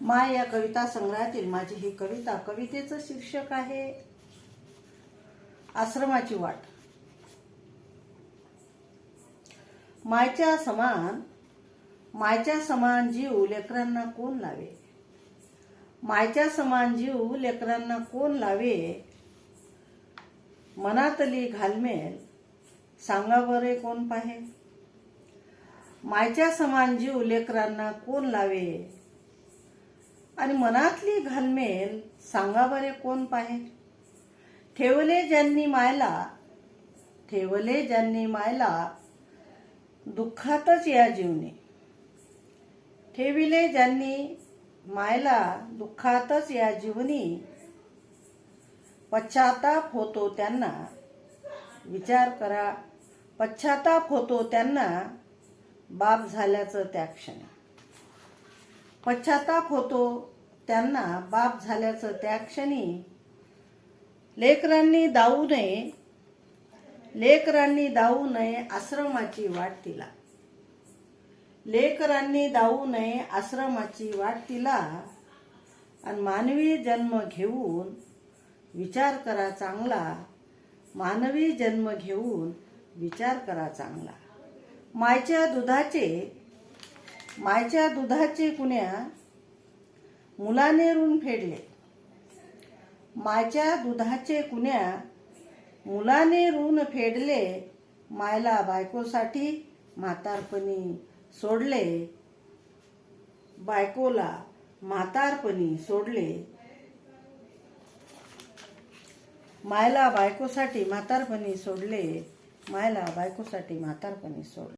माय या कविता संग्रहातील माझी ही कविता कवितेचं शीर्षक आहे आश्रमाची वाट. मायच्या समान मायच्या समान जीव लेकरांना कोण लावे? मायच्या समान जीव लेकरांना कोण लावे? मनातली घालमेल सांगा बरे कोण पाहे? मायच्या समान जीव लेकरांना कोण लावे? आणि मनातली घालमेल सांगा बरे कोण पाहे? ठेवले ज्यांनी मायला ठेवले ज्यांनी मायला दुःखातच या जीवने. ठेविले ज्यांनी मायला दुःखातच या जीवनी. पश्चाताप होतो त्यांना विचार करा. पश्चाताप होतो त्यांना बाप झाल्याचं त्या क्षणी. पश्चाताप होतो त्यांना बाप झाल्याचं त्या क्षणी लेकरांनी दाऊ नये लेकरांनी दाऊ नये आश्रमाची वाट तिला. लेकरांनी दाऊ नये आश्रमाची वाट तिला आणि मानवी जन्म घेऊन विचार करा चांगला मानवी जन्म घेऊन विचार करा चांगला. मायच्या दुधाचे मायच्या दुधाचे कुण्या मुलाने ऋण फेडले. माझ्या दुधाचे कुण्या मुलाने ऋण फेडले मायला बायकोसाठी म्हातारपणी सोडले. बायकोला म्हातारपणी सोडले. मायला बायकोसाठी म्हातारपणी सोडले मायला बायकोसाठी म्हातारपणी सोडले.